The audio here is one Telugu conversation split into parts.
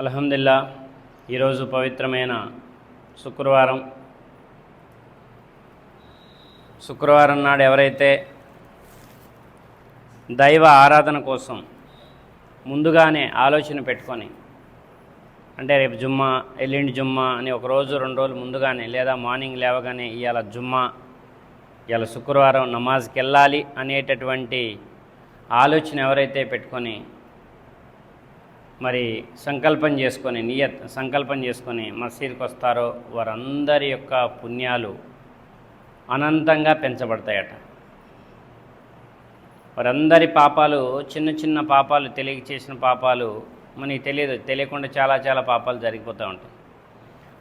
అల్హమ్దుల్లా ఈరోజు పవిత్రమైన శుక్రవారం. శుక్రవారం నాడు ఎవరైతే దైవ ఆరాధన కోసం ముందుగానే ఆలోచన పెట్టుకొని అంటే రేపు జుమ్మా ఎల్లుండి జుమ్మా అని ఒక రోజు రెండు రోజులు ముందుగానే లేదా మార్నింగ్ లేవగానే ఇవాళ జుమ్మా ఇవాళ శుక్రవారం నమాజ్కి వెళ్ళాలి అనేటటువంటి ఆలోచన ఎవరైతే పెట్టుకొని మరి సంకల్పం చేసుకొని నియత్ సంకల్పం చేసుకొని మసీద్కి వస్తారో వారందరి యొక్క పుణ్యాలు అనంతంగా పెంచబడతాయట. వారందరి పాపాలు చిన్న చిన్న పాపాలు తెలియ చేసిన పాపాలు మనకి తెలియదు తెలియకుండా చాలా చాలా పాపాలు జరిగిపోతూ ఉంటాయి.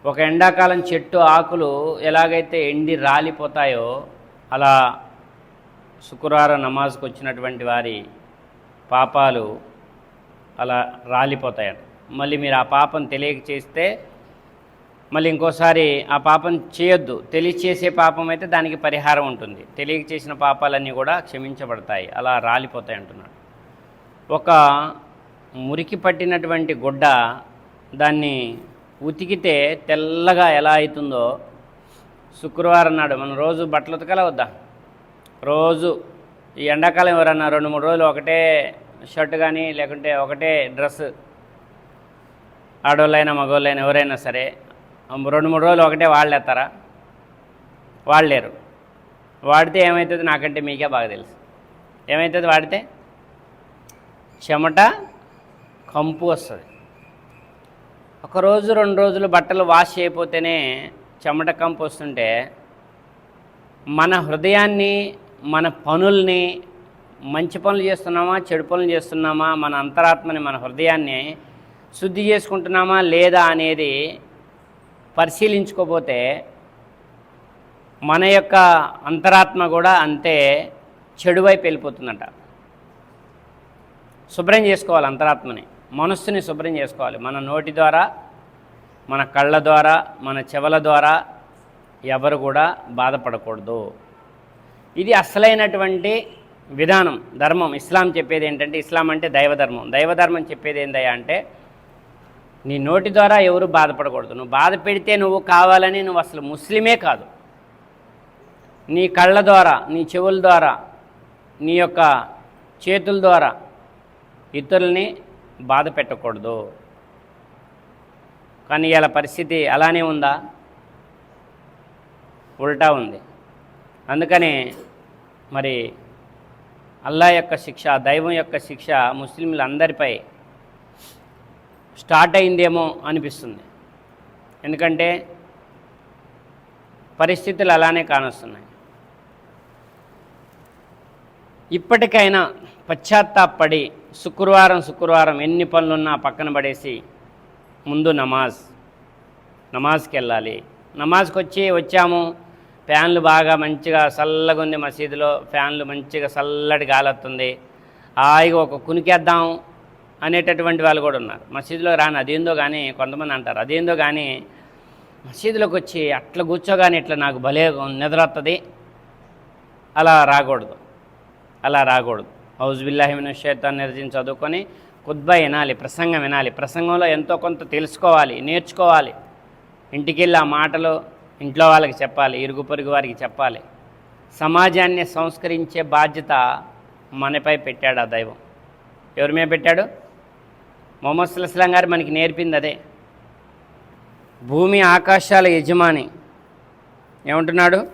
ఒక ఎండాకాలం చెట్టు ఆకులు ఎలాగైతే ఎండి రాలిపోతాయో అలా శుక్రవారం నమాజ్కి వచ్చినటువంటి వారి పాపాలు అలా రాలిపోతాయట. మళ్ళీ మీరు ఆ పాపం తెలియక చేస్తే మళ్ళీ ఇంకోసారి ఆ పాపం చేయొద్దు. తెలియచేసే పాపం అయితే దానికి పరిహారం ఉంటుంది. తెలియక చేసిన పాపాలన్నీ కూడా క్షమించబడతాయి. అలా రాలిపోతాయి అంటున్నాడు. ఒక మురికి పట్టినటువంటి గుడ్డ దాన్ని ఉతికితే తెల్లగా ఎలా అవుతుందో శుక్రవారం నాడు మనం రోజు బట్టలు ఉతకాల వద్దా? రోజు ఈ ఎండాకాలం ఎవరన్నా రెండు మూడు రోజులు ఒకటే షర్ట్ కానీ లేకుంటే ఒకటే డ్రెస్. ఆడవాళ్ళైనా మగవాళ్ళైనా ఎవరైనా సరే రెండు మూడు రోజులు ఒకటే వాళ్ళేస్తారా వాళ్ళేరు. వాడితే ఏమవుతుంది నాకంటే మీకే బాగా తెలుసు. ఏమవుతుంది వాడితే? చెమట కంపు వస్తుంది. ఒకరోజు రెండు రోజులు బట్టలు వాష్ చేయకపోతేనే చెమట కంపు వస్తుంటే మన హృదయాన్ని మన పనుల్ని మంచి పనులు చేస్తున్నామా చెడు పనులు చేస్తున్నామా మన అంతరాత్మని మన హృదయాన్ని శుద్ధి చేసుకుంటున్నామా లేదా అనేది పరిశీలించుకోపోతే మన యొక్క అంతరాత్మ కూడా అంతే చెడువైపు వెళ్ళిపోతుందట. శుభ్రం చేసుకోవాలి అంతరాత్మని. మనస్సుని శుభ్రం చేసుకోవాలి. మన నోటి ద్వారా మన కళ్ళ ద్వారా మన చెవుల ద్వారా ఎవరు కూడా బాధపడకూడదు. ఇది అసలైనటువంటి విధానం ధర్మం. ఇస్లాం చెప్పేది ఏంటంటే ఇస్లాం అంటే దైవధర్మం. దైవధర్మం చెప్పేది ఏందయ్యా అంటే నీ నోటి ద్వారా ఎవరు బాధపడకూడదు. నువ్వు బాధ పెడితే నువ్వు కావాలని నువ్వు అసలు ముస్లిమే కాదు. నీ కళ్ళ ద్వారా నీ చెవుల ద్వారా నీ యొక్క చేతుల ద్వారా ఇతరుల్ని బాధ పెట్టకూడదు. కానీ ఇలా పరిస్థితి అలానే ఉందా? ఉల్టా ఉంది. అందుకని మరి అల్లా యొక్క శిక్ష దైవం యొక్క శిక్ష ముస్లింలందరిపై స్టార్ట్ అయిందేమో అనిపిస్తుంది. ఎందుకంటే పరిస్థితులు అలానే కానొస్తున్నాయి. ఇప్పటికైనా పశ్చాత్తాపడి శుక్రవారం శుక్రవారం ఎన్ని పనులున్నా పక్కన పడేసి ముందు నమాజ్ నమాజ్కి వెళ్ళాలి నమాజ్కి వచ్చి వచ్చాము ఫ్యాన్లు బాగా మంచిగా చల్లగా ఉంది మసీదులో. ఫ్యాన్లు మంచిగా చల్లటి గాలొస్తుంది హాయిగా ఒక కునికేద్దాం అనేటటువంటి వాళ్ళు కూడా ఉన్నారు. మసీదులో రాని అదేందో కానీ కొంతమంది అంటారు. అదేందో కానీ మసీదులోకి వచ్చి అట్లా కూర్చోగానే ఇట్లా నాకు భలే నిద్రొస్తుంది అలా రాకూడదు. అలా రాకూడదు. హౌజ్ బిల్లాహిమిన షేతాన్ని నిర్జించి చదువుకొని కుద్బ వినాలి ప్రసంగం వినాలి. ప్రసంగంలో ఎంతో కొంత తెలుసుకోవాలి నేర్చుకోవాలి. ఇంటికి వెళ్ళి ఆ మాటలు ఇంట్లో వాళ్ళకి చెప్పాలి ఇరుగు పొరుగు వారికి చెప్పాలి. సమాజాన్ని సంస్కరించే బాధ్యత మనపై పెట్టాడు ఆ దైవం. ఎవరి మీద పెట్టాడు? మొహమ్మద్ సుల్లాం గారు మనకి నేర్పింది అదే. భూమి ఆకాశాల యజమాని. ఏమంటున్నాడు?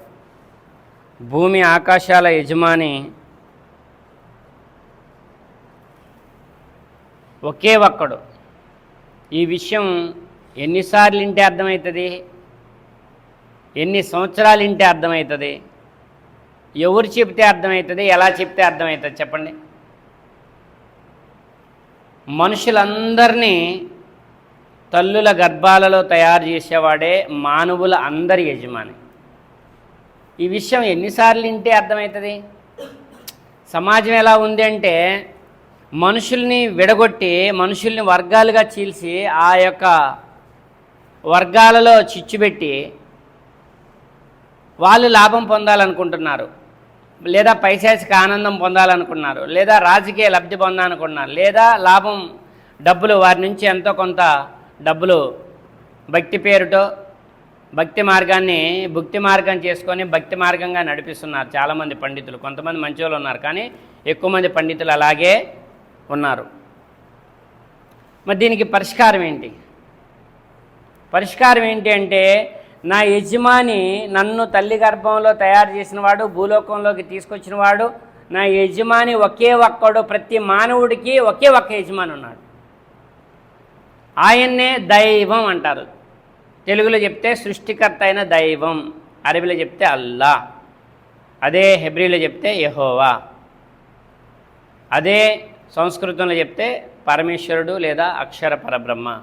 భూమి ఆకాశాల యజమాని ఒకే ఒక్కడు. ఈ విషయం ఎన్నిసార్లు ఇంటే అర్థమవుతుంది? ఎన్ని సంవత్సరాలు ఇంటే అర్థమవుతుంది? ఎవరు చెప్తే అర్థమవుతుంది? ఎలా చెప్తే అర్థమవుతుంది చెప్పండి. మనుషులందరినీ తల్లుల గర్భాలలో తయారు చేసేవాడే మానవుల అందరి యజమాని. ఈ విషయం ఎన్నిసార్లు వింటే అర్థమవుతుంది? సమాజం ఎలా ఉంది అంటే మనుషుల్ని విడగొట్టి మనుషుల్ని వర్గాలుగా చీల్చి ఆ యొక్క వర్గాలలో చిచ్చుపెట్టి వాళ్ళు లాభం పొందాలనుకుంటున్నారు. లేదా పైశాచిక ఆనందం పొందాలనుకున్నారు. లేదా రాజకీయ లబ్ధి పొందాలనుకున్నారు. లేదా లాభం డబ్బులు వారి నుంచి ఎంతో కొంత డబ్బులు భక్తి పేరుతో భక్తి మార్గాన్ని భక్తి మార్గం చేసుకొని భక్తి మార్గంగా నడిపిస్తున్నారు చాలామంది పండితులు. కొంతమంది మంచోళ్ళు ఉన్నారు కానీ ఎక్కువ మంది పండితులు అలాగే ఉన్నారు. మరి దీనికి పరిష్కారం ఏంటి? పరిష్కారం ఏంటి అంటే నా యజమాని నన్ను తల్లి గర్భంలో తయారు చేసినవాడు భూలోకంలోకి తీసుకొచ్చినవాడు నా యజమాని ఒకే ఒక్కడు ప్రతి మానవుడికి ఒకే ఒక్క యజమాని ఉన్నాడు. ఆయన్నే దైవం అంటారు. తెలుగులో చెప్తే సృష్టికర్త అయిన దైవం అరబీలో చెప్తే అల్లా. అదే హెబ్రిలో చెప్తే యహోవా. అదే సంస్కృతంలో చెప్తే పరమేశ్వరుడు లేదా అక్షర పరబ్రహ్మ.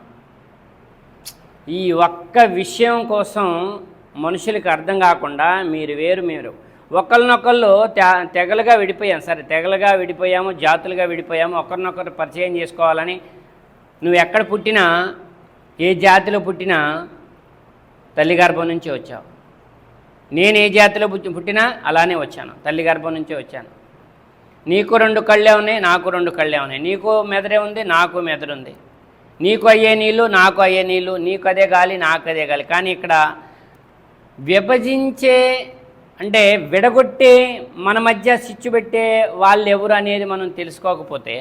ఈ ఒక్క విషయం కోసం మనుషులకి అర్థం కాకుండా మీరు వేరు మీరు. ఒకరినొకళ్ళు తె తెగలుగా విడిపోయాం. సరే తెగలుగా విడిపోయాము జాతులుగా విడిపోయాము ఒకరినొకరు పరిచయం చేసుకోవాలని. నువ్వు ఎక్కడ పుట్టినా ఏ జాతిలో పుట్టినా తల్లి గర్భం నుంచి వచ్చావు. నేను ఏ జాతిలో పుట్టినా అలానే వచ్చాను. తల్లి గర్భం నుంచే వచ్చాను. నీకు రెండు కళ్ళే ఉన్నాయి నాకు రెండు కళ్ళే ఉన్నాయి. నీకు మెదడే ఉంది నాకు మెదడు ఉంది. నీకు అయ్యే నీళ్ళు నాకు అయ్యే నీళ్ళు నీకు అదే గాలి నాకు అదే గాలి. కానీ ఇక్కడ విభజించే అంటే విడగొట్టే మన మధ్య సిచ్చు పెట్టే వాళ్ళు ఎవరు అనేది మనం తెలుసుకోకపోతే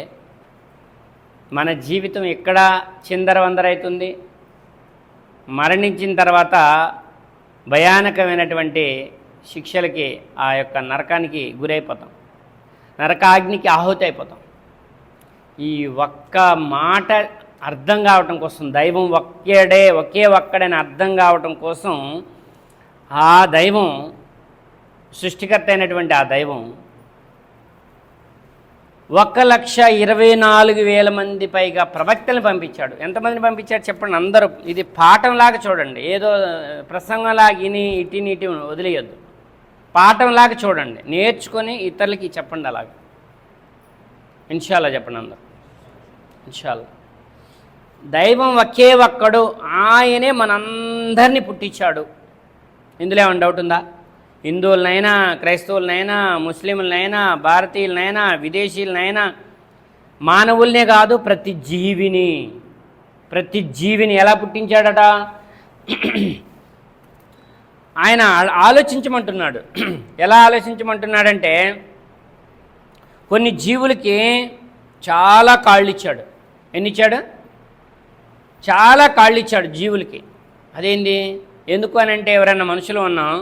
మన జీవితం ఎక్కడ చిందరవందరవుతుంది మరణించిన తర్వాత భయానకమైనటువంటి శిక్షలకి ఆ యొక్క నరకానికి గురైపోతాం. నరకాగ్నికి ఆహుతి అయిపోతాం ఈ ఒక్క మాట అర్థం కావటం కోసం దైవం ఒక్కడే ఒకే ఒక్కడని అర్థం కావటం కోసం ఆ దైవం సృష్టికర్త అయినటువంటి ఆ దైవం ఒక లక్ష ఇరవై నాలుగు వేల మంది పైగా ప్రవక్తలను పంపించాడు. ఎంతమందిని పంపించాడు చెప్పండి అందరూ. ఇది పాఠంలాగా చూడండి. ఏదో ప్రసంగంలాగా ఇని ఇటిని ఇటు వదిలేయొద్దు. పాఠంలాగా చూడండి. నేర్చుకొని ఇతరులకి చెప్పండి అలాగ. ఇన్షాల్లా చెప్పండి అందరు. ఇన్షాల్లా. దైవం ఒకే ఒక్కడు ఆయనే మనందరినీ పుట్టించాడు. ఇందులో ఏమైనా డౌట్ ఉందా? హిందువులనైనా క్రైస్తవులనైనా ముస్లింలనైనా భారతీయులనైనా విదేశీయులనైనా మానవుల్నే కాదు ప్రతి జీవిని. ప్రతి జీవిని ఎలా పుట్టించాడట? ఆయన ఆలోచించమంటున్నాడు. ఎలా ఆలోచించమంటున్నాడంటే కొన్ని జీవులకి చాలా కాళ్ళు ఇచ్చాడు ఎన్ని ఇచ్చాడు చాలా కాళ్ళు ఇచ్చాడు జీవులకి. అదేంది? ఎందుకు అని అంటే ఎవరైనా మనుషులు ఉన్నాం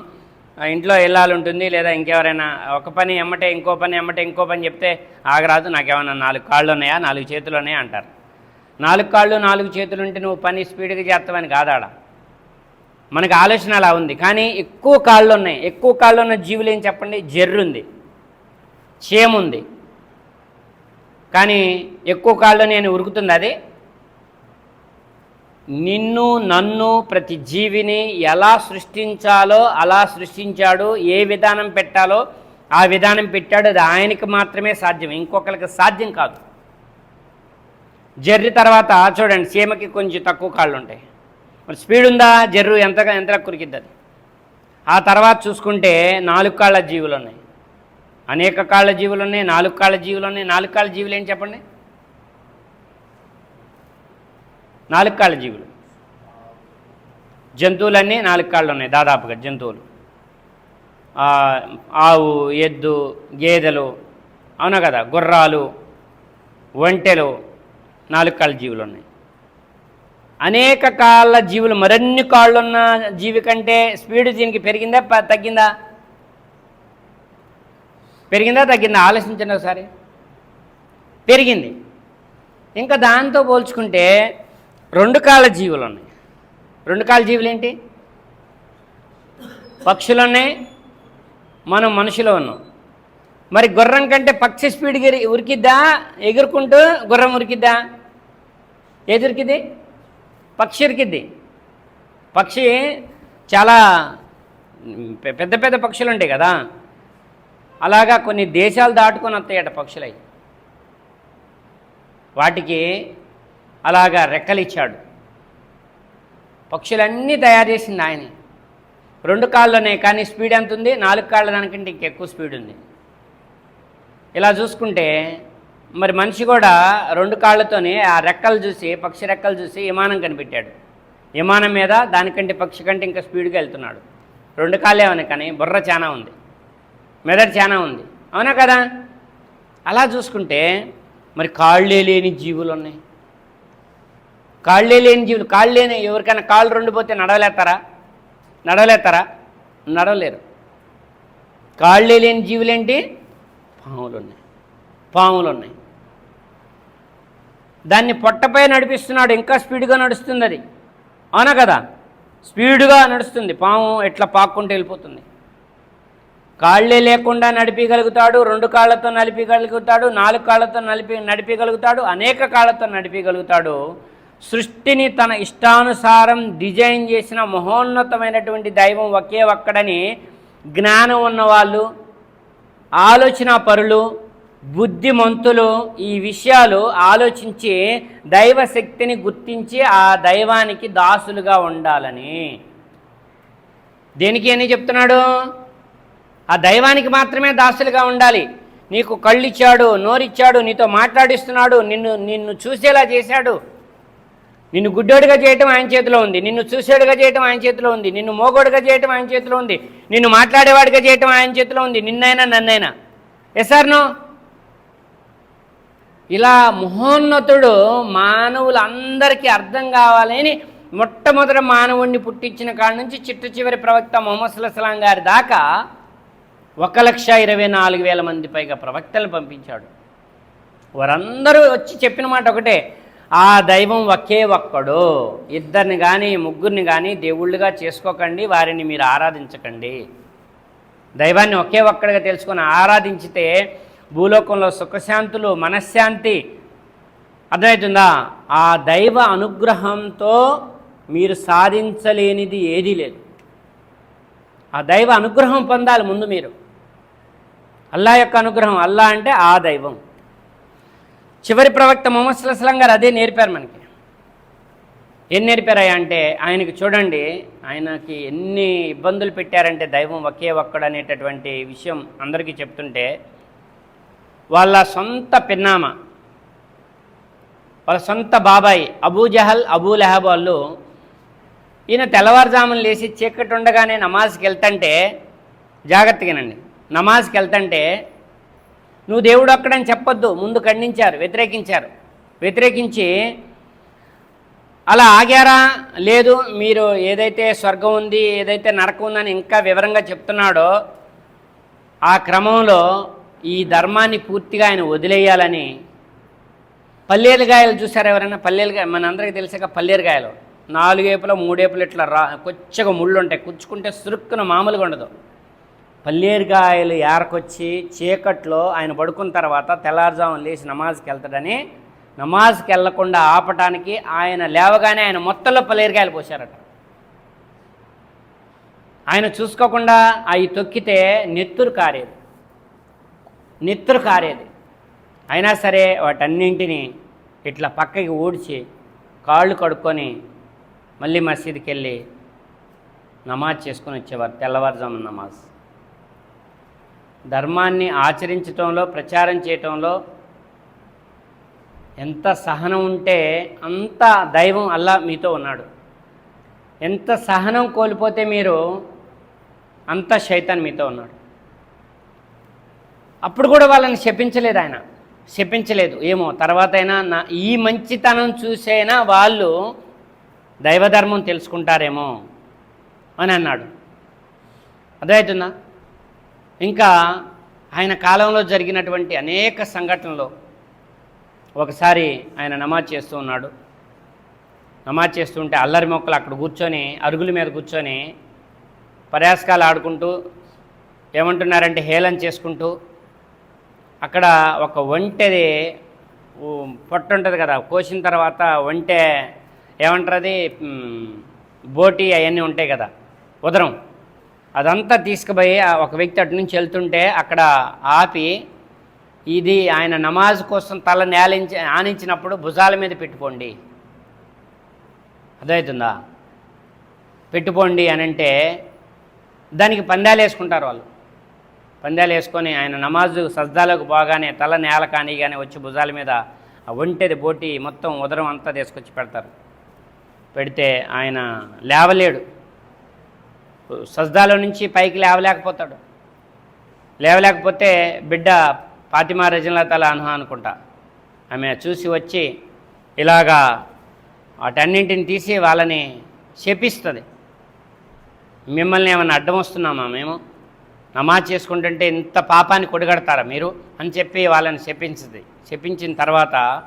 ఇంట్లో వెళ్ళాలి ఉంటుంది లేదా ఇంకెవరైనా ఒక పని ఎమ్మటే ఇంకో పని ఎమ్మటే ఇంకో పని చెప్తే ఆగరాదు నాకేమన్నా నాలుగు కాళ్ళు ఉన్నాయా? నాలుగు చేతులు ఉన్నాయా? అంటారు. నాలుగు కాళ్ళు నాలుగు చేతులు ఉంటే నువ్వు పని స్పీడ్గా చేస్తావని కాదాడ మనకు ఆలోచన అలా ఉంది. కానీ ఎక్కువ కాళ్ళు ఉన్నాయి. ఎక్కువ కాళ్ళు ఉన్న జీవులు ఏం చెప్పండి? జర్రు ఉంది చేముంది. కానీ ఎక్కువ కాళ్ళు నేను ఉరుకుతుంది అది. నిన్ను నన్ను ప్రతి జీవిని ఎలా సృష్టించాలో అలా సృష్టించాడు ఏ విధానం పెట్టాలో ఆ విధానం పెట్టాడు అది ఆయనకి మాత్రమే సాధ్యం ఇంకొకరికి సాధ్యం కాదు. జర్రి తర్వాత చూడండి సీమకి కొంచెం తక్కువ కాళ్ళు ఉంటాయి. మరి స్పీడ్ ఉందా? జర్రు ఎంతగా ఎంతగా కురికిద్ది అది? ఆ తర్వాత చూసుకుంటే నాలుగు కాళ్ళ జీవులు ఉన్నాయి. అనేక కాళ్ళ జీవులు ఉన్నాయి నాలుగు కాళ్ళ జీవులు ఉన్నాయి నాలుగు కాళ్ళ జీవులు ఏం చెప్పండి? నాలుగు కాళ్ళ జీవులు. జంతువులన్నీ నాలుగు కాళ్ళు ఉన్నాయి దాదాపుగా జంతువులు. ఆవు ఎద్దు గేదెలు అవునా కదా? గుర్రాలు ఒంటెలు నాలుగు కాళ్ళ జీవులు ఉన్నాయి. అనేక కాళ్ళ జీవులు మరిన్ని కాళ్ళున్న జీవి కంటే స్పీడ్ దీనికి పెరిగిందా తగ్గిందా? పెరిగిందా తగ్గిందా? ఆలోచించండి ఒకసారి. పెరిగింది. ఇంకా దాంతో పోల్చుకుంటే రెండు కాళ్ళ జీవులు ఉన్నాయి. రెండు కాళ్ళ జీవులు ఏంటి? పక్షులు ఉన్నాయి మనం మనుషులు ఉన్నాం. మరి గుర్రం కంటే పక్షి స్పీడ్ ఉరికిద్దా? ఎగురుకుంటూ గుర్రం ఉరికిద్దా? ఏది ఉరికిద్ది? పక్షి ఉరికిద్ది. పక్షి చాలా పెద్ద పెద్ద పక్షులు ఉంటాయి కదా. అలాగా కొన్ని దేశాలు దాటుకొని వస్తాయట పక్షులై. వాటికి అలాగా రెక్కలిచ్చాడు. పక్షులన్నీ తయారు చేసింది ఆయన. రెండు కాళ్ళనే కానీ స్పీడ్ ఎంత ఉంది నాలుగు కాళ్ళ దానికంటే ఇంకెక్కువ స్పీడ్ ఉంది. ఇలా చూసుకుంటే మరి మనిషి కూడా రెండు కాళ్ళతోనే ఆ రెక్కలు చూసి పక్షి రెక్కలు చూసి విమానం కనిపెట్టాడు. విమానం మీద దానికంటే పక్షి కంటే ఇంకా స్పీడ్గా వెళ్తున్నాడు. రెండు కాళ్ళే అవును కానీ బుర్ర చాలా ఉంది. మెదడు చాలా ఉంది. అవునా కదా? అలా చూసుకుంటే మరి కాళ్ళే లేని జీవులు ఉన్నాయి కాళ్ళే లేని జీవులు కాళ్ళు ఎవరికైనా కాళ్ళు రెండు పోతే నడవలేస్తారా నడవలేస్తారా నడవలేరు. కాళ్ళే లేని జీవులేంటి? పాములు ఉన్నాయి పాములు ఉన్నాయి దాన్ని పొట్టపై నడిపిస్తున్నాడు ఇంకా స్పీడ్గా నడుస్తుంది అది. అవునా కదా? స్పీడ్గా నడుస్తుంది. పాము ఎట్లా పాక్కుంటూ వెళ్ళిపోతుంది. కాళ్ళే లేకుండా నడిపించగలుగుతాడు రెండు కాళ్ళతో నలిపిగలుగుతాడు నాలుగు కాళ్ళతో నలిపి నడిపగలుగుతాడు అనేక కాళ్ళతో నడిపించగలుగుతాడు సృష్టిని తన ఇష్టానుసారం డిజైన్ చేసిన మహోన్నతమైనటువంటి దైవం ఒకే ఒక్కడని జ్ఞానం ఉన్నవాళ్ళు ఆలోచన పరులు బుద్ధిమంతులు ఈ విషయాలు ఆలోచించి దైవ శక్తిని గుర్తించి ఆ దైవానికి దాసులుగా ఉండాలని. దేనికి అని చెప్తున్నాడు? ఆ దైవానికి మాత్రమే దాసులుగా ఉండాలి. నీకు కళ్ళిచ్చాడు నోరిచ్చాడు నీతో మాట్లాడిస్తున్నాడు నిన్ను నిన్ను చూసేలా చేశాడు. నిన్ను గుడ్డోడిగా చేయటం ఆయన చేతిలో ఉంది. నిన్ను చూసేడుగా చేయటం ఆయన చేతిలో ఉంది. నిన్ను మోగోడుగా చేయటం ఆయన చేతిలో ఉంది. నిన్ను మాట్లాడేవాడిగా చేయటం ఆయన చేతిలో ఉంది. నిన్నైనా నన్నైనా. ఎస్ఆర్నో ఇలా మహోన్నతుడు మానవులందరికీ అర్థం కావాలని మొట్టమొదటి మానవుణ్ణి పుట్టించిన కాడ నుంచి చిట్ట చివరి ప్రవక్త మొహమ్మద్ సుల్లాం గారి దాకా ఒక లక్ష ఇరవై నాలుగు వేల మంది పైగా ప్రవక్తలు పంపించాడు. వారందరూ వచ్చి చెప్పిన మాట ఒకటే. ఆ దైవం ఒకే ఒక్కడు. ఇద్దరిని కానీ ముగ్గురిని కానీ దేవుళ్ళుగా చేసుకోకండి వారిని మీరు ఆరాధించకండి. దైవాన్ని ఒకే ఒక్కడిగా తెలుసుకొని ఆరాధించితే భూలోకంలో సుఖశాంతులు మనశ్శాంతి. అర్థమవుతుందా? ఆ దైవ అనుగ్రహంతో మీరు సాధించలేనిది ఏదీ లేదు. ఆ దైవ అనుగ్రహం పొందాలి ముందు మీరు. అల్లా యొక్క అనుగ్రహం. అల్లా అంటే ఆ దైవం. చివరి ప్రవక్త మొహమ్మద్ సుల్లాం గారు అదే నేర్పారు మనకి. ఏం నేర్పారయ్యా అంటే ఆయనకి చూడండి ఆయనకి ఎన్ని ఇబ్బందులు పెట్టారంటే దైవం ఒకే ఒక్కడు అనేటటువంటి విషయం అందరికీ చెప్తుంటే వాళ్ళ సొంత పిన్నామ వాళ్ళ సొంత బాబాయ్ అబూ జహల్ అబూ లెహబ్ వాళ్ళు ఈయన తెల్లవారుజామున లేచి చీకటి ఉండగానే నమాజ్కి వెళ్తంటే జాగ్రత్తగానండి నమాజ్కి వెళ్తంటే నువ్వు దేవుడు అక్కడని చెప్పొద్దు. ముందు ఖండించారు వ్యతిరేకించారు. వ్యతిరేకించి అలా ఆగారా? లేదు మీరు ఏదైతే స్వర్గం ఉంది ఏదైతే నరకం ఉందని ఇంకా వివరంగా చెప్తున్నాడో ఆ క్రమంలో ఈ ధర్మాన్ని పూర్తిగా ఆయన వదిలేయాలని పల్లేరుగాయలు చూసారు ఎవరైనా? పల్లేరుగాయ మనందరికీ తెలిసాక పల్లేరుగాయలు నాలుగేపులో మూడేపులు ఇట్లా రా కొచ్చగా ముళ్ళు ఉంటాయి కుచ్చుకుంటే సురుక్కున మామూలుగా ఉండదు. పల్లేరుగాయలు ఏరకొచ్చి చీకట్లో ఆయన పడుకున్న తర్వాత తెల్లారుజామున లేచి నమాజ్కి వెళ్తాడని నమాజ్కి వెళ్ళకుండా ఆపటానికి ఆయన లేవగానే ఆయన మొత్తంలో పల్లేరుగాయలు పోశారట. ఆయన చూసుకోకుండా అవి తొక్కితే నెత్తురు కారేది. నెత్తురు కారేది. అయినా సరే వాటన్నింటినీ ఇట్లా పక్కకి ఊడ్చి కాళ్ళు కడుక్కొని మళ్ళీ మసీదుకి వెళ్ళి నమాజ్ చేసుకొని వచ్చేవారు తెల్లవారుజామున నమాజ్. ధర్మాన్ని ఆచరించటంలో ప్రచారం చేయటంలో ఎంత సహనం ఉంటే అంత దైవం అల్లా మీతో ఉన్నాడు. ఎంత సహనం కోల్పోతే మీరు అంత శైతాన్ మీతో ఉన్నాడు. అప్పుడు కూడా వాళ్ళని శపించలేదు ఆయన. శపించలేదు. ఏమో తర్వాత అయినా నా ఈ మంచితనం చూసైనా వాళ్ళు దైవధర్మం తెలుసుకుంటారేమో అని అన్నాడు. అర్థమవుతుందా? ఇంకా ఆయన కాలంలో జరిగినటువంటి అనేక సంఘటనలు ఒకసారి ఆయన నమాజ్ చేస్తూ ఉన్నాడు. నమాజ్ చేస్తుంటే అల్లరి మొక్కలు అక్కడ కూర్చొని అరుగుల మీద కూర్చొని పర్యాసకాలు ఆడుకుంటూ ఏమంటున్నారంటే హేళన చేసుకుంటూ అక్కడ ఒక ఒంటెది పొట్ట ఉంటుంది కదా కోసిన తర్వాత ఒంటె ఏమంటారు అది? బోటి అవన్నీ ఉంటాయి కదా ఉదరం. అదంతా తీసుకుపోయి ఒక వ్యక్తి అటు నుంచి వెళ్తుంటే అక్కడ ఆపి ఇది ఆయన నమాజ్ కోసం తల నేలించి ఆనించినప్పుడు భుజాల మీద పెట్టుకోండి. అర్థమవుతుందా? పెట్టుకోండి అని అంటే దానికి పందాలు వేసుకుంటారు వాళ్ళు. పందాలు వేసుకొని ఆయన నమాజు సజ్దాలకు పోగానే తల నేల కానీ కానీ వచ్చి భుజాల మీద ఆ ఒంటెది బోటి మొత్తం ఉదరం అంతా తీసుకొచ్చి పెడతారు. పెడితే ఆయన లేవలేడు. సజ్దాలో నుంచి పైకి లేవలేకపోతాడు. లేవలేకపోతే బిడ్డ ఫాతిమా రజనల తల అనుహ అనుకుంటా. ఆమె చూసి వచ్చి ఇలాగా వాటన్నింటిని తీసి వాళ్ళని శపిస్తుంది. మిమ్మల్ని ఏమైనా అడ్డం వస్తున్నామా మేము? నమాజ్ చేసుకుంటుంటే ఇంత పాపాన్ని కొడగడతారా మీరు? అని చెప్పి వాళ్ళని శపించింది. శపించిన తర్వాత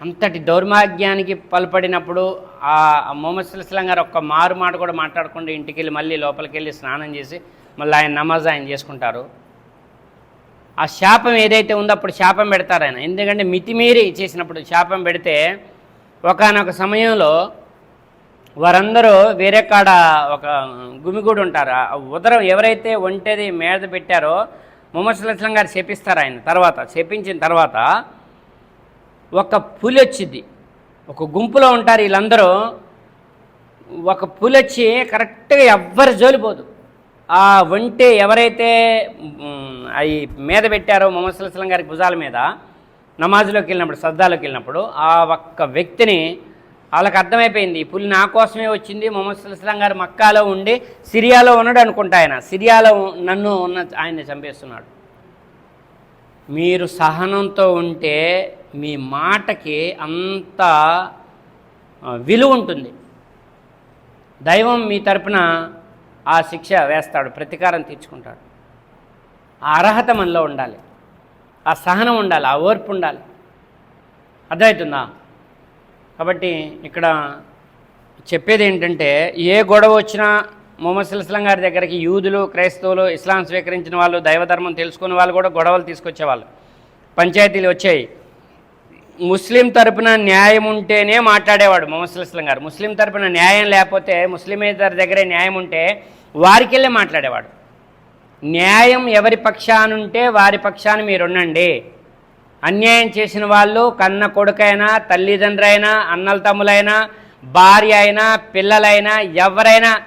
అంతటి దౌర్భాగ్యానికి పలుపడినప్పుడు ఆ మొహమ్మద్ గారు ఒక్క మారు మాట కూడా మాట్లాడకుండా ఇంటికి వెళ్ళి మళ్ళీ లోపలికి వెళ్ళి స్నానం చేసి మళ్ళీ ఆయన నమాజ్ ఆయన చేసుకుంటారు. ఆ శాపం ఏదైతే ఉందో అప్పుడు శాపం పెడతారు ఆయన. ఎందుకంటే మితిమీరి చేసినప్పుడు శాపం పెడితే ఒకానొక సమయంలో వారందరూ వేరే కాడ ఒక గుమిగూడు ఉంటారు. ఆ ఉదరం ఎవరైతే ఒంటేది మేడ పెట్టారో మొహమ్మద్ సుల్లాం గారు చేపిస్తారు ఆయన. తర్వాత చేపించిన తర్వాత ఒక పులి వచ్చింది ఒక గుంపులో ఉంటారు వీళ్ళందరూ. ఒక పులి వచ్చి కరెక్ట్గా ఎవ్వరు జోలిపోదు ఆ ఒంటి ఎవరైతే అవి మీద పెట్టారో మొహమ్మద్ సుల్సలం గారి భుజాల మీద నమాజ్లోకి వెళ్ళినప్పుడు సద్దాలోకి వెళ్ళినప్పుడు ఆ ఒక్క వ్యక్తిని వాళ్ళకి అర్థమైపోయింది ఈ పులి నా కోసమే వచ్చింది మొహమ్మద్ సుల్సలం గారు మక్కాలో ఉండి సిరియాలో ఉన్నాడు అనుకుంటా ఆయన. సిరియాలో నన్ను ఉన్న ఆయన్ని చంపేస్తున్నాడు. మీరు సహనంతో ఉంటే మీ మాటకి అంత విలువ ఉంటుంది. దైవం మీ తరపున ఆ శిక్ష వేస్తాడు ప్రతీకారం తీర్చుకుంటాడు. ఆ అర్హత మనలో ఉండాలి. ఆ సహనం ఉండాలి ఆ ఓర్పు ఉండాలి. అర్థమవుతుందా? కాబట్టి ఇక్కడ చెప్పేది ఏంటంటే ఏ గొడవ వచ్చినా మొహమ్మద్ సుల్స్లాం గారి దగ్గరికి యూదులు క్రైస్తవులు ఇస్లాం స్వీకరించిన వాళ్ళు దైవధర్మం తెలుసుకున్న వాళ్ళు కూడా గొడవలు తీసుకొచ్చేవాళ్ళు. పంచాయతీలు వచ్చాయి. ముస్లిం తరపున న్యాయం ఉంటేనే మాట్లాడేవాడు మొహమ్మద్ సుల్లాం గారు. ముస్లిం తరపున న్యాయం లేకపోతే ముస్లిమేతర దగ్గరే న్యాయం ఉంటే వారికెళ్ళే మాట్లాడేవాడు. న్యాయం ఎవరి పక్షానుంటే వారి పక్షాన మీరుండండి అన్యాయం చేసిన వాళ్ళు కన్న కొడుకైనా తల్లిదండ్రులైనా అన్నల తమ్ములైనా భార్య అయినా పిల్లలైనా ఎవరైనా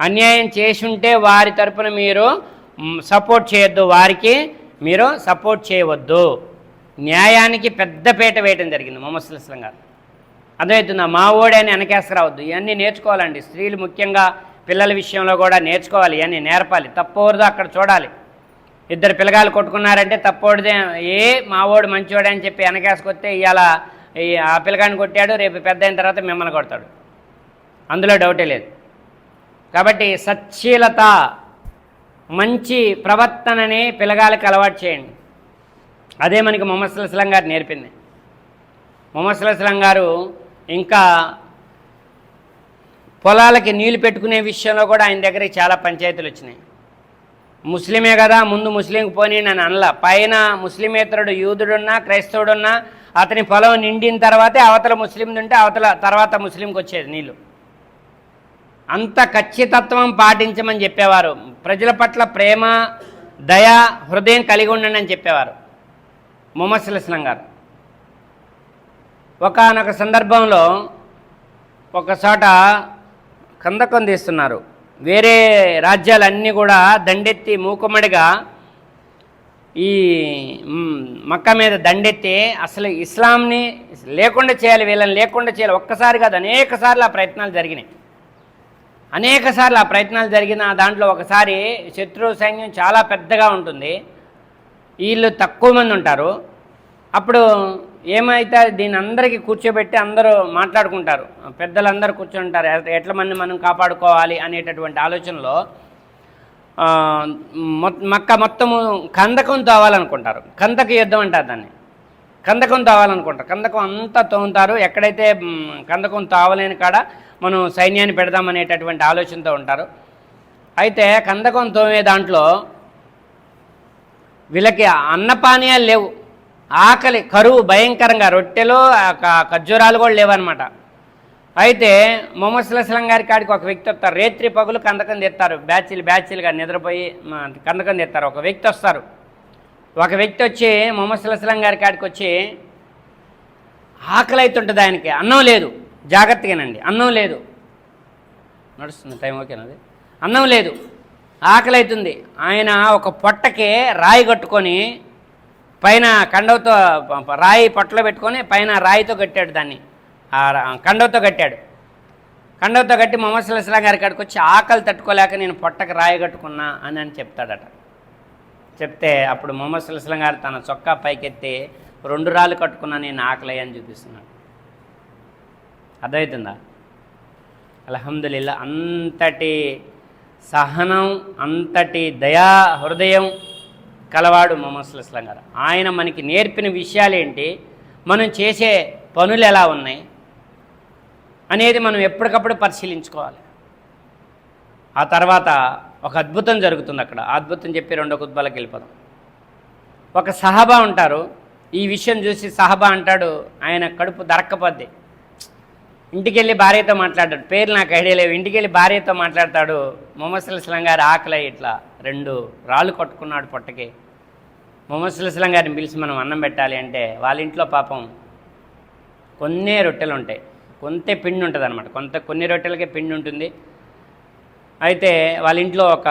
అన్యాయం చేసి ఉంటే వారి తరపున మీరు సపోర్ట్ చేయొద్దు. వారికి మీరు సపోర్ట్ చేయవద్దు. న్యాయానికి పెద్ద పీట వేయటం జరిగింది మొహమ్మద్ సుల్లాం గారు. అర్థమవుతుందా? మా ఓడే అని ఇవన్నీ నేర్చుకోవాలండి. స్త్రీలు ముఖ్యంగా పిల్లల విషయంలో కూడా నేర్చుకోవాలి. ఇవన్నీ నేర్పాలి. తప్పవద్దు అక్కడ చూడాలి. ఇద్దరు పిల్లగాలు కొట్టుకున్నారంటే తప్పోడిదే ఏ మావోడు మంచివాడే అని చెప్పి వెనకేసుకొస్తే ఇవాళ ఆ పిల్లగాడిని కొట్టాడు రేపు పెద్ద అయిన తర్వాత మిమ్మల్ని కొడతాడు. అందులో డౌటే లేదు. కాబట్టి సచ్చీలత మంచి ప్రవర్తనని పిల్లగాలకు అలవాటు చేయండి. అదే మనకి మొహమ్మద్ సుల్లాం గారు నేర్పింది. మొహమ్మద్ సుల్లాం గారు ఇంకా పొలాలకి నీళ్ళు పెట్టుకునే విషయంలో కూడా ఆయన దగ్గరికి చాలా పంచాయతీలు వచ్చినాయి. ముస్లిమే కదా ముందు ముస్లింకి పోని నన్ను అనలా. పైన ముస్లిమేతరుడు యూదుడున్నా క్రైస్తవుడున్నా అతని పొలం నిండిన తర్వాతే అవతల ముస్లింది ఉంటే అవతల తర్వాత ముస్లింకి వచ్చేది నీళ్ళు అంత ఖచ్చితత్వం పాటించమని చెప్పేవారు. ప్రజల పట్ల ప్రేమ దయ హృదయం కలిగి ఉండండి అని చెప్పేవారు. మొహమ్మద్ ఇస్లాం గారు. ఒకనొక సందర్భంలో ఒక చోట కందకం తీస్తున్నారు వేరే రాజ్యాలన్నీ కూడా దండెత్తి మూకుమ్మడిగా ఈ మక్క మీద దండెత్తి అసలు ఇస్లాంని లేకుండా చేయాలి వీళ్ళని లేకుండా చేయాలి. ఒక్కసారి కాదు అనేక సార్లు ఆ ప్రయత్నాలు జరిగినాయి. అనేక సార్లు ఆ ప్రయత్నాలు జరిగిన దాంట్లో ఒకసారి శత్రు సైన్యం చాలా పెద్దగా ఉంటుంది. వీళ్ళు తక్కువ మంది ఉంటారు. అప్పుడు ఏమైతే దీని అందరికీ కూర్చోబెట్టి అందరూ మాట్లాడుకుంటారు. పెద్దలందరూ కూర్చుంటారు. ఎట్ల- ఎట్ల మంది మనం కాపాడుకోవాలి అనేటటువంటి ఆలోచనలో ఆ, మక్క మొత్తము కందకం తోవాలనుకుంటారు. కందక యుద్ధం అంటారు దాన్ని. కందకం తోవాలనుకుంటారు. కందకం అంతా తోముతారు. ఎక్కడైతే కందకం తోవలేని కాడ మనం సైన్యాన్ని పెడదామనేటటువంటి ఆలోచనతో ఉంటారు. అయితే కందకం తోమే దాంట్లో వీళ్ళకి అన్నపానీయాలు లేవు. ఆకలి కరువు భయంకరంగా రొట్టెలు క- ఖర్జూరాలు కూడా లేవన్నమాట. అయితే మొహమ్మద్ సుల్లాం గారి కాడికి ఒక వ్యక్తి వస్తారు. రేత్రి పగులు కందకం తెస్తారు. బ్యాచీలు బ్యాచీలుగా నిద్రపోయి కందకం తెస్తారు. ఒక వ్యక్తి వస్తారు. ఒక వ్యక్తి వచ్చి మొహమ్మద్ సుల్లాం గారి కాడికి వచ్చి ఆకలి అవుతుంటుంది ఆయనకి. అన్నం లేదు. జాగ్రత్తగానండి. అన్నం లేదు. నడుస్తుంది. టైం ఓకేనది అన్నం లేదు. ఆకలి అవుతుంది ఆయన ఒక పొట్టకి రాయి కట్టుకొని పైన కండవతో రాయి పొట్టలో పెట్టుకొని పైన రాయితో కట్టాడు దాన్ని. ఆ కండవతో కట్టాడు. కండవతో కట్టి మొహమ్మద్ సుల్లాం గారి కాడికి వచ్చి ఆకలి తట్టుకోలేక నేను పొట్టకి రాయి కట్టుకున్నా అని అని చెప్తాడట. చెప్తే అప్పుడు మొహమ్మద్ సుల్లాం గారు తన చొక్కా పైకెత్తి రెండు రాళ్ళు కట్టుకున్నా నేను ఆకలి అని చూపిస్తున్నాడు. అర్థమవుతుందా? అల్హమ్దుల్లా అంతటి సహనం అంతటి దయా హృదయం కలవాడు మొహమ్మద్ సుల్లాం గారు ఆయన మనకి నేర్పిన విషయాలేంటి? మనం చేసే పనులు ఎలా ఉన్నాయి? అనేది మనం ఎప్పటికప్పుడు పరిశీలించుకోవాలి. ఆ తర్వాత ఒక అద్భుతం జరుగుతుంది అక్కడ. అద్భుతం చెప్పి రెండో కుత్బాలకు వెళ్ళిపోదాం. ఒక సహబా ఉంటారు. ఈ విషయం చూసి సహబా అంటాడు ఆయన కడుపు దరక్కపోద్ది. ఇంటికి వెళ్ళి భార్యతో మాట్లాడాడు. పేరు నాకు ఐడియా లేవు. ఇంటికి వెళ్ళి భార్యతో మాట్లాడతాడు. మొహమ్మద్ సుల్లాం గారు ఆకలి ఇట్లా రెండు రాళ్ళు కొట్టుకున్నాడు పొట్టకి. మొహమ్మద్ సుల్లాం గారిని పిలిచి మనం అన్నం పెట్టాలి అంటే వాళ్ళ ఇంట్లో పాపం కొన్నే రొట్టెలు ఉంటాయి. కొంత పిండి ఉంటుంది అనమాట కొంత కొన్ని రొట్టెలకే పిండి ఉంటుంది. అయితే వాళ్ళ ఇంట్లో ఒక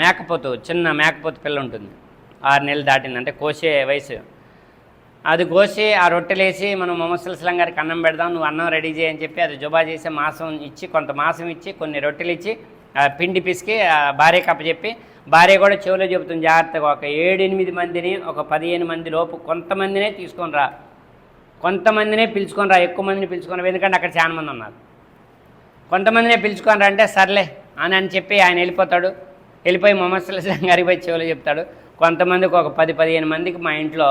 మేకపోతు చిన్న మేకపోతు పిల్ల ఉంటుంది. ఆరు నెలలు దాటింది. అంటే కోసే వయసు. అది కోసి ఆ రొట్టెలేసి మనం మొహమ్మద్ సుల్లాం గారికి అన్నం పెడదాం నువ్వు అన్నం రెడీ చేయని చెప్పి అది జుబా చేసి మాసం ఇచ్చి కొంత మాసం ఇచ్చి కొన్ని రొట్టెలు ఇచ్చి ఆ పిండి పిసికి భార్య కప్పచెప్పి భార్య కూడా చెవులో చెబుతుంది జాగ్రత్తగా ఒక ఏడు ఎనిమిది మందిని ఒక పదిహేను మంది లోపు కొంతమందినే తీసుకొని రా. కొంతమందినే పిలుచుకొని రా ఎక్కువ మందిని పిలుచుకొని రా ఎందుకంటే అక్కడ చాలా మంది ఉన్నారు. కొంతమందినే పిలుచుకొని రా అంటే సర్లే అని అని చెప్పి ఆయన వెళ్ళిపోతాడు. వెళ్ళిపోయి మొహమ్మద్ సుల్లాం గారికి పోయి చెవులో చెప్తాడు. కొంతమందికి ఒక పది పదిహేను మందికి మా ఇంట్లో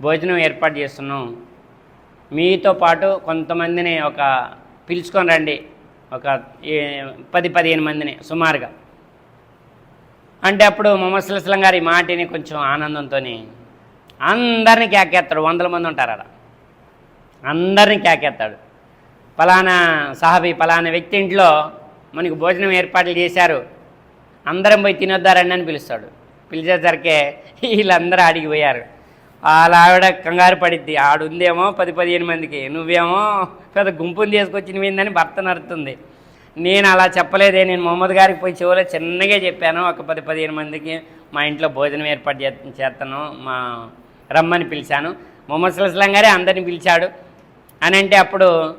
భోజనం ఏర్పాటు చేస్తున్నాం. మీతో పాటు కొంతమందిని ఒక పిలుచుకొని రండి. ఒక పది పదిహేను మందిని సుమారుగా. అంటే అప్పుడు మొహమ్మద్ సుల్లాం గారి మాటిని కొంచెం ఆనందంతో అందరినీ కేకేస్తాడు వందల మంది ఉంటారు అలా అందరినీ కేకేస్తాడు పలానా సాహబీ ఫలానా వ్యక్తి ఇంట్లో మనకు భోజనం ఏర్పాట్లు చేశారు. అందరం పోయి తినొద్దారండి అని పిలుస్తాడు. పిలిచేసరికే వీళ్ళందరూ ఆడిగిపోయారు వాళ్ళ ఆవిడ కంగారు పడిద్ది. ఆడుందేమో పది పదిహేను మందికి. నువ్వేమో పెద్ద గుంపుని తీసుకొచ్చి భర్త నడుతుంది నేను అలా చెప్పలేదే. నేను మొహమ్మద్ గారికి పోయి చెవులో చిన్నగా చెప్పాను. ఒక పది పదిహేను మందికి మా ఇంట్లో భోజనం ఏర్పాటు చే చేస్తాను మా రమ్మని పిలిచాను. మొహమ్మద్ సుల్లాం గారే అందరిని పిలిచాడు. అని అంటే అప్పుడు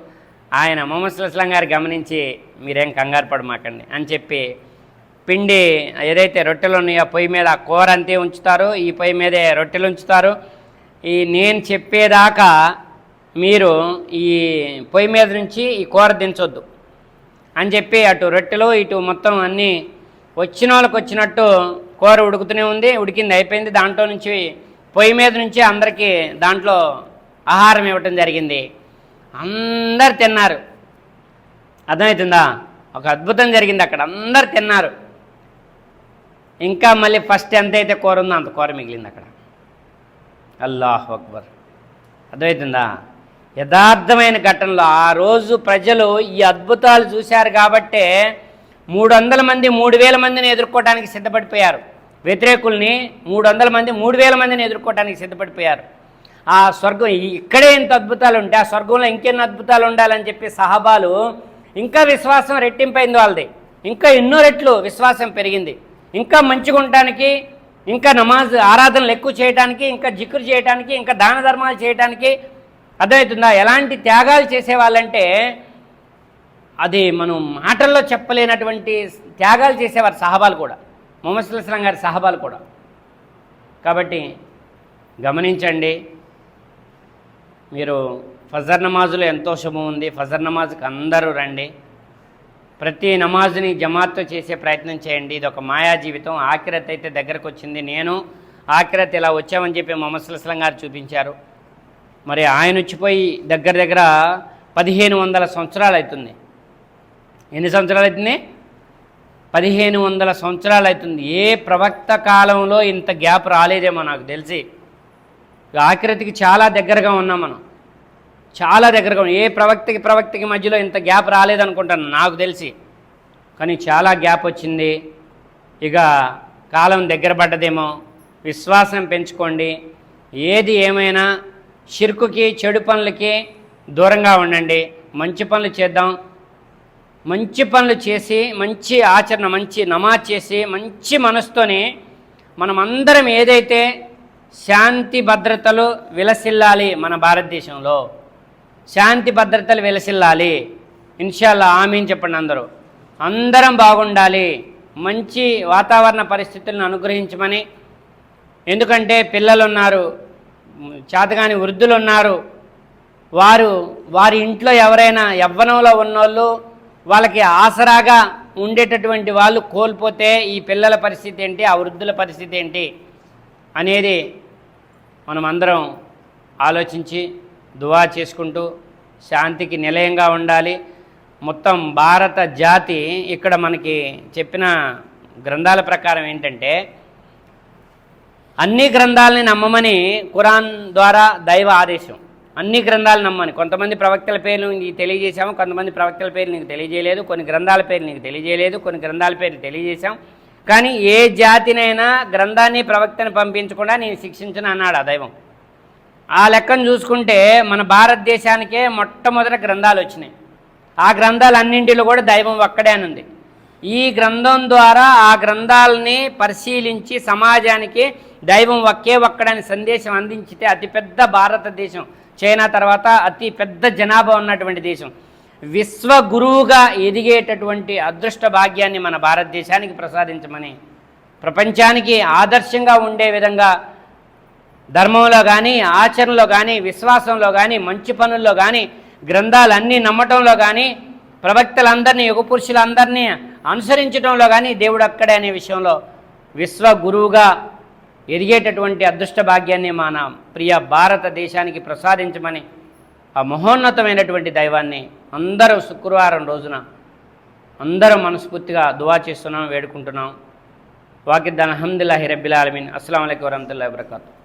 ఆయన మొహమ్మద్ సుల్లాం గారు గమనించి మీరేం కంగారు పడమాకండి అని చెప్పి పిండి ఏదైతే రొట్టెలు ఉన్నాయో ఆ పొయ్యి మీద కూర అంతే ఉంచుతారు. ఈ పొయ్యి మీదే రొట్టెలు ఉంచుతారు. ఈ నేను చెప్పేదాకా మీరు ఈ పొయ్యి మీద నుంచి ఈ కూర దించొద్దు. అని చెప్పి అటు రొట్టెలు ఇటు మొత్తం అన్నీ వచ్చిన వాళ్ళకి వచ్చినట్టు కూర ఉడుకుతూనే ఉంది. ఉడికింది అయిపోయింది. దాంట్లో నుంచి పొయ్యి మీద నుంచి అందరికీ దాంట్లో ఆహారం ఇవ్వటం జరిగింది. అందరు తిన్నారు. అర్థమవుతుందా ఒక అద్భుతం జరిగింది అక్కడ. అందరు తిన్నారు. ఇంకా మళ్ళీ ఫస్ట్ ఎంత అయితే కూర ఉందో అంత కూర మిగిలింది అక్కడ. అల్లాహ్ అక్బర్. అర్థమవుతుందా యథార్థమైన ఘటనలో ఆ రోజు ప్రజలు ఈ అద్భుతాలు చూశారు కాబట్టే మూడు వందల మంది మూడు వేల మందిని ఎదుర్కోవడానికి సిద్ధపడిపోయారు. వ్యతిరేకుల్ని మూడు వందల మంది మూడు వేల మందిని ఎదుర్కోవడానికి సిద్ధపడిపోయారు. ఆ స్వర్గం ఇక్కడే ఇంత అద్భుతాలు ఉంటే ఆ స్వర్గంలో ఇంకెన్ని అద్భుతాలు ఉండాలని చెప్పి సహాబాలు ఇంకా విశ్వాసం రెట్టింపైంది వాళ్ళది. ఇంకా ఎన్నో రెట్లు విశ్వాసం పెరిగింది. ఇంకా మంచిగా ఉండటానికి ఇంకా నమాజ్ ఆరాధనలు ఎక్కువ చేయడానికి ఇంకా జిక్రు చేయడానికి ఇంకా దాన ధర్మాలు చేయడానికి అర్థమవుతుందా? ఎలాంటి త్యాగాలు చేసేవాళ్ళంటే అది మనం మాటల్లో చెప్పలేనటువంటి త్యాగాలు చేసేవారు సహబాలు కూడా. మొహమ్మద్ సుల్లాం గారి సహబాలు కూడా. కాబట్టి గమనించండి మీరు ఫజర్ నమాజులో ఎంతో శుభం ఉంది. ఫజర్ నమాజ్కి అందరూ రండి. ప్రతి నమాజుని జమాత్తో చేసే ప్రయత్నం చేయండి. ఇది ఒక మాయా జీవితం. ఆఖిరత్ అయితే దగ్గరకు వచ్చింది నేను ఆఖిరత్ ఇలా వచ్చామని చెప్పి మొహమ్మద్ సుల్లాం గారు చూపించారు. మరి ఆయన వచ్చిపోయి దగ్గర దగ్గర పదిహేను వందల సంవత్సరాలు అవుతుంది. ఎన్ని సంవత్సరాలు అవుతుంది? పదిహేను వందల సంవత్సరాలు అవుతుంది. ఏ ప్రవక్త కాలంలో ఇంత గ్యాప్ రాలేదేమో నాకు తెలిసి. ఆఖరితికి చాలా దగ్గరగా ఉన్నాం మనం. చాలా దగ్గరగా ఉంది. ఏ ప్రవక్తకి ప్రవక్తకి మధ్యలో ఇంత గ్యాప్ రాలేదనుకుంటాను నాకు తెలిసి. కానీ చాలా గ్యాప్ వచ్చింది. ఇక కాలం దగ్గర పడ్డదేమో. విశ్వాసం పెంచుకోండి. ఏది ఏమైనా షిర్కుకి చెడు పనులకి దూరంగా ఉండండి. మంచి పనులు చేద్దాం. మంచి పనులు చేసి మంచి ఆచరణ మంచి నమాజ్ చేసి మంచి మనసుతోనే మనం అందరం ఏదైతే శాంతి భద్రతలు విలసిల్లాలి మన భారతదేశంలో. శాంతి భద్రతలు విలసిల్లాలి. ఇన్షాల్లా ఆమీన్ చెప్పండి అందరూ. అందరం బాగుండాలి. మంచి వాతావరణ పరిస్థితులను అనుగ్రహించమని. ఎందుకంటే పిల్లలు ఉన్నారు చేతగాని వృద్ధులు ఉన్నారు వారు వారి ఇంట్లో ఎవరైనా యవ్వనంలో ఉన్నోళ్ళు వాళ్ళకి ఆసరాగా ఉండేటటువంటి వాళ్ళు కోల్పోతే ఈ పిల్లల పరిస్థితి ఏంటి ఆ వృద్ధుల పరిస్థితి ఏంటి అనేది మనం అందరం ఆలోచించి దువా చేసుకుంటూ శాంతికి నిలయంగా ఉండాలి. మొత్తం భారత జాతి ఇక్కడ మనకి చెప్పిన గ్రంథాల ప్రకారం ఏంటంటే అన్ని గ్రంథాలని నమ్మమని ఖురాన్ ద్వారా దైవ ఆదేశం. అన్ని గ్రంథాలు నమ్మని. కొంతమంది ప్రవక్తల పేర్లు నీకు తెలియజేశాము కొంతమంది ప్రవక్తల పేర్లు నీకు తెలియజేయలేదు కొన్ని గ్రంథాల పేర్లు నీకు తెలియజేయలేదు కొన్ని గ్రంథాల పేర్లు తెలియజేశాం. కానీ ఏ జాతినైనా గ్రంథాన్ని ప్రవక్తను పంపించకుండా నేను శిక్షించను అన్నాడు ఆ దైవం. ఆ లెక్కను చూసుకుంటే మన భారతదేశానికే మొట్టమొదట గ్రంథాలు వచ్చినాయి. ఆ గ్రంథాలన్నింటిలో కూడా దైవం ఒక్కడే అని ఉంది. ఈ గ్రంథం ద్వారా ఆ గ్రంథాలని పరిశీలించి సమాజానికి దైవం ఒకే ఒక్కడని సందేశం అందించితే అతిపెద్ద భారతదేశం. చైనా తర్వాత అతి పెద్ద జనాభా ఉన్నటువంటి దేశం. విశ్వ గురువుగా ఎదిగేటటువంటి అదృష్ట భాగ్యాన్ని మన భారతదేశానికి ప్రసాదించమని ప్రపంచానికి ఆదర్శంగా ఉండే విధంగా ధర్మంలో కానీ ఆచరణలో కానీ విశ్వాసంలో కానీ మంచి పనుల్లో కానీ గ్రంథాలన్నీ నమ్మటంలో కానీ ప్రవక్తలందరినీ యుగ పురుషులందరినీ అనుసరించడంలో కానీ దేవుడు అక్కడే అనే విషయంలో విశ్వ గురువుగా ఎదిగేటటువంటి అదృష్ట భాగ్యాన్ని మన ప్రియ భారతదేశానికి ప్రసాదించమని ఆ మహోన్నతమైనటువంటి దైవాన్ని అందరూ శుక్రవారం రోజున అందరం మనస్ఫూర్తిగా దువా చేస్తున్నాం వేడుకుంటున్నాం. వాకిద్దాన్ అహమ్దుల్లాహి రబ్బిల్ ఆలమీన్. అస్సలం అయికం వరహతుల్లా వబర్కాతు.